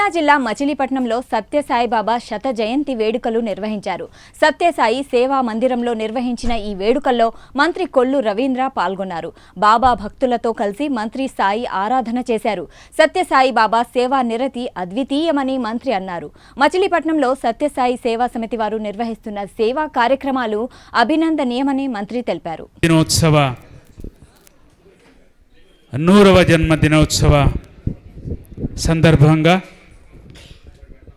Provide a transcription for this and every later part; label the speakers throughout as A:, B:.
A: కృష్ణా జిల్లా మచిలీపట్నంలో సత్యసాయిబాబా శత జయంతి వేడుకలు నిర్వహించారు. సత్యసాయి సేవా మందిరంలో నిర్వహించిన ఈ వేడుకల్లో మంత్రి కొల్లు రవీంద్ర పాల్గొన్నారు. బాబా భక్తులతో కలిసి మంత్రి సాయి ఆరాధన చేశారు. సత్యసాయి బాబా సేవా నిరతి అద్వితీయమని మంత్రి అన్నారు. మచిలీపట్నంలో సత్యసాయి సేవా సమితి వారు నిర్వహిస్తున్న సేవా కార్యక్రమాలు అభినందనీయమని మంత్రి తెలిపారు.
B: దినోత్సవ నూరవ జన్మ దినోత్సవ సందర్భంగా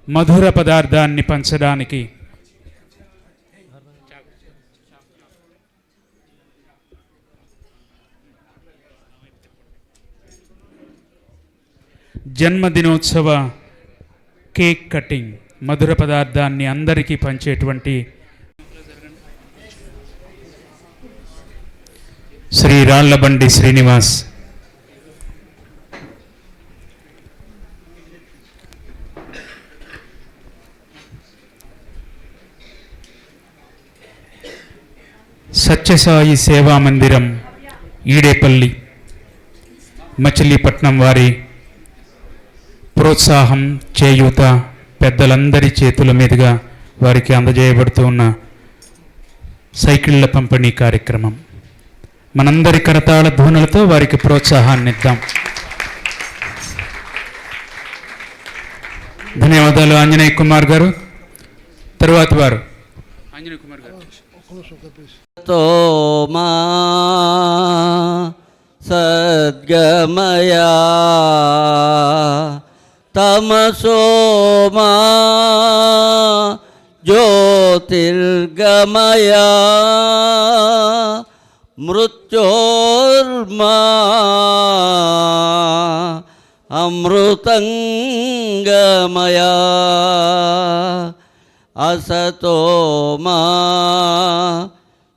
B: మధుర పదార్థాన్ని పంచడానికి. జన్మదినోత్సవ కేక్ కటింగ్ మధుర పదార్థాన్ని అందరికీ పంచేటువంటి శ్రీ రాళ్ళబండి శ్రీనివాస్ సత్యసాయి సేవా మందిరం ఈడేపల్లి మచిలీపట్నం వారి ప్రోత్సాహం చేయూత పెద్దలందరి చేతుల మీదుగా వారికి అందజేయబడుతూ ఉన్న సైకిళ్ళ పంపిణీ కార్యక్రమం. మనందరి కరతాళ ధ్వనులతో వారికి ప్రోత్సాహాన్ని ఇద్దాం. ధన్యవాదాలు ఆంజనేయ కుమార్ గారు. తరువాత వారు. ఆంజనేయ కుమార్ గారు.
C: तोमा सद्गमया तमसोमा ज्योतिर्गमया मृत्योर्मा अमृतङ्गमया असतो मा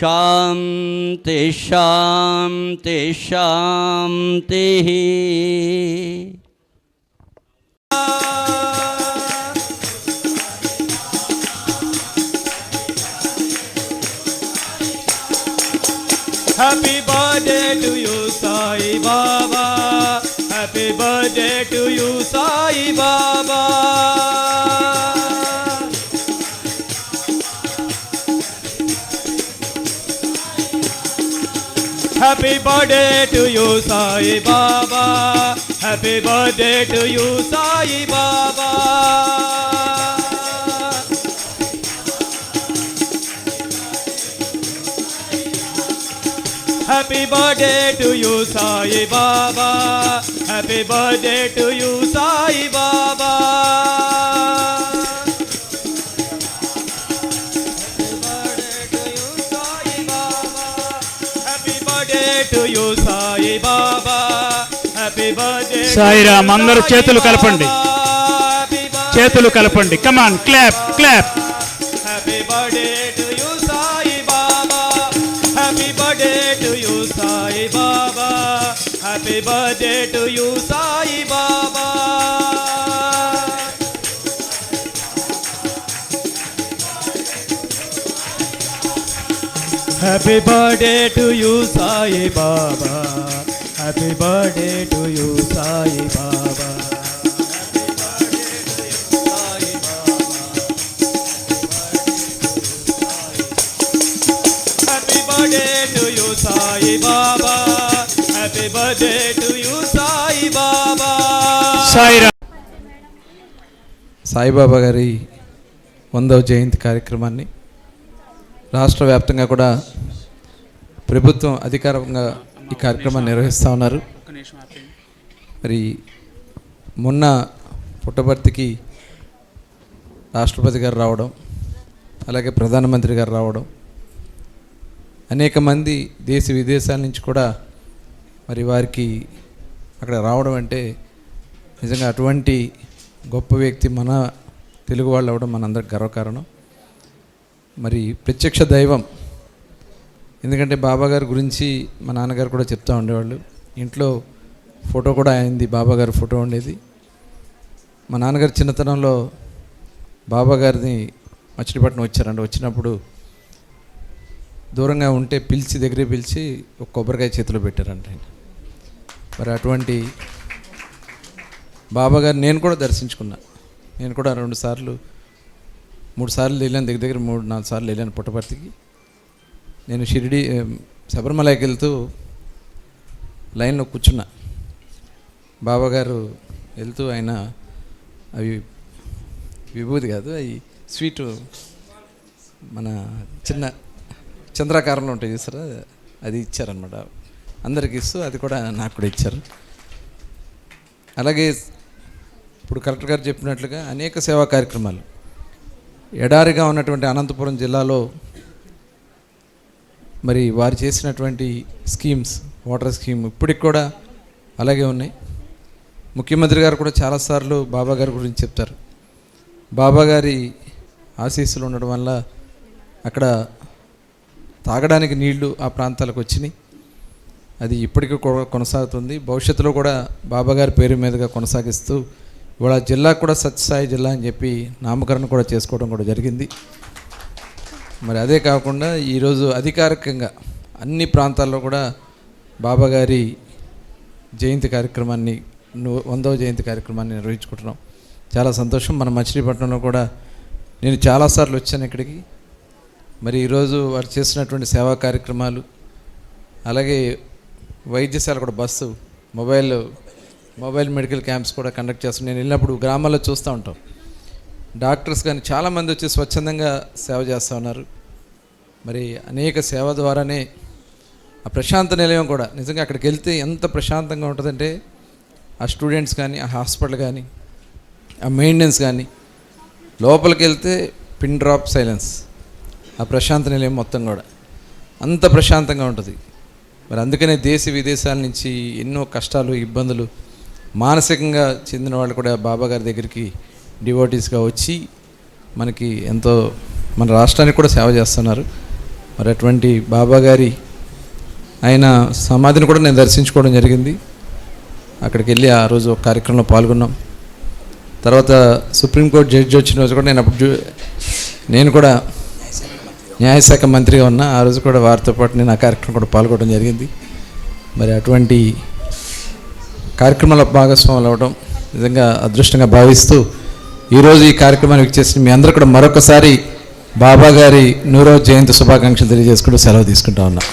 C: शान्ति शान्ति शान्तिः
D: Happy birthday to you, Sai Baba. Happy birthday to you, Sai Baba. Happy birthday to you, Sai Baba. Happy birthday to you, Sai Baba. Happy birthday to you, Sai Baba. Happy birthday to you, Sai Baba.
B: Sairam అందరూ చేతులు కలపండి. చేతులు కలపండి.
D: Come on clap clap Baba happy birthday to you Sai Baba. Happy birthday to you Sai Baba. Happy birthday to you, Sai Baba. Happy birthday to you, Sai Baba. Happy birthday to you, Sai Baba. Happy birthday to you, Sai Baba.
B: Sairam
E: Saibaba గారి వందవ జయంతి కార్యక్రమాన్ని రాష్ట్ర వ్యాప్తంగా కూడా ప్రభుత్వం అధికారికంగా ఈ కార్యక్రమాన్ని నిర్వహిస్తూ ఉన్నారు. మరి మొన్న పుట్టపర్తికి రాష్ట్రపతి గారు రావడం అలాగే ప్రధానమంత్రి గారు రావడం అనేక మంది దేశ విదేశాల నుంచి కూడా మరి వారికి అక్కడ రావడం అంటే నిజంగా అటువంటి గొప్ప వ్యక్తి మన తెలుగు వాళ్ళు అవ్వడం మనందరికి గర్వకారణం. మరి ప్రత్యక్ష దైవం. ఎందుకంటే బాబాగారి గురించి మా నాన్నగారు కూడా చెప్తూ ఉండేవాళ్ళు. ఇంట్లో ఫోటో కూడా అయింది బాబాగారి ఫోటో ఉండేది. మా నాన్నగారు చిన్నతనంలో బాబాగారిని మచిలీపట్నం వచ్చారండి వచ్చినప్పుడు దూరంగా ఉంటే పిలిచి దగ్గరే పిలిచి ఒక కొబ్బరికాయ చేతిలో పెట్టారంట ఆయన. మరి అటువంటి బాబాగారు నేను కూడా దర్శించుకున్నా. నేను కూడా రెండు సార్లు మూడు సార్లు వెళ్ళాను దగ్గర దగ్గర మూడు నాలుగు సార్లు వెళ్ళాను పుట్టపర్తికి. నేను షిరిడి శబరిమలకి వెళ్తూ లైన్లో కూర్చున్నా. బాబాగారు వెళ్తూ ఆయన అవి విభూది కాదు అవి స్వీటు మన చిన్న చంద్రాకారంలో ఉంటాయి చూసారా అది ఇచ్చారనమాట అందరికి ఇస్తూ అది కూడా నాకు కూడా ఇచ్చారు. అలాగే ఇప్పుడు కలెక్టర్ గారు చెప్పినట్లుగా అనేక సేవా కార్యక్రమాలు ఎడారిగా ఉన్నటువంటి అనంతపురం జిల్లాలో మరి వారు చేసినటువంటి స్కీమ్స్ వాటర్ స్కీమ్ ఇప్పటికి కూడా అలాగే ఉన్నాయి. ముఖ్యమంత్రి గారు కూడా చాలాసార్లు బాబా గారి గురించి చెప్తారు. బాబా గారి ఆశీస్సులు ఉండడం వల్ల అక్కడ తాగడానికి నీళ్ళు ఆ ప్రాంతాలకు వచ్చినాయి. అది ఇప్పటికీ కూడా కొనసాగుతుంది. భవిష్యత్తులో కూడా బాబాగారి పేరు మీదుగా కొనసాగిస్తూ ఇవాళ జిల్లా కూడా సత్యసాయి జిల్లా అని చెప్పి నామకరణం కూడా చేసుకోవడం కూడా జరిగింది. మరి అదే కాకుండా ఈరోజు అధికారికంగా అన్ని ప్రాంతాల్లో కూడా బాబా గారి జయంతి కార్యక్రమాన్ని వందవ జయంతి కార్యక్రమాన్ని నిర్వహించుకుంటున్నాం. చాలా సంతోషం. మన మచిలీపట్నంలో కూడా నేను చాలాసార్లు వచ్చాను ఇక్కడికి. మరి ఈరోజు వారు చేసినటువంటి సేవా కార్యక్రమాలు అలాగే వైద్యశాల కూడా bus mobile mobile medical camps కూడా కండక్ట్ చేస్తాం. నేను వెళ్ళినప్పుడు గ్రామాల్లో చూస్తూ ఉంటాం. డాక్టర్స్ కానీ చాలామంది వచ్చి స్వచ్ఛందంగా సేవ చేస్తూ ఉన్నారు. మరి అనేక సేవ ద్వారానే ఆ ప్రశాంత నిలయం కూడా నిజంగా అక్కడికి వెళ్తే ఎంత ప్రశాంతంగా ఉంటుందంటే ఆ స్టూడెంట్స్ కానీ ఆ హాస్పిటల్ కానీ ఆ మెయింటెనెన్స్ కానీ లోపలికి వెళ్తే పిన్ డ్రాప్ సైలెన్స్ ఆ ప్రశాంత నిలయం మొత్తం కూడా. అంత ప్రశాంతంగా ఉంటుంది. మరి అందుకనే దేశ విదేశాల నుంచి ఎన్నో కష్టాలు ఇబ్బందులు మానసికంగా చెందిన వాళ్ళు కూడా బాబా గారి దగ్గరికి డివోటీస్గా వచ్చి మనకి ఎంతో మన రాష్ట్రానికి కూడా సేవ చేస్తున్నారు. మరి అటువంటి బాబా గారి ఆయన సమాధిని కూడా నేను దర్శించుకోవడం జరిగింది. అక్కడికి వెళ్ళి ఆ రోజు ఒక కార్యక్రమంలో పాల్గొన్నాం. తర్వాత సుప్రీంకోర్టు జడ్జి వచ్చిన రోజు కూడా నేను అప్పుడు నేను కూడా న్యాయశాఖ మంత్రిగా ఉన్నా. ఆ రోజు కూడా వారితో పాటు నేను ఆ కార్యక్రమం కూడా పాల్గొనడం జరిగింది. మరి అటువంటి కార్యక్రమాల భాగస్వాములు అవ్వడం నిజంగా అదృష్టంగా భావిస్తూ ఈరోజు ఈ కార్యక్రమానికి ఇచ్చేసి మీ అందరూ కూడా మరొకసారి బాబా గారి నూరో జయంతి శుభాకాంక్షలు తెలియజేసుకుంటూ సెలవు తీసుకుంటా ఉన్నాం.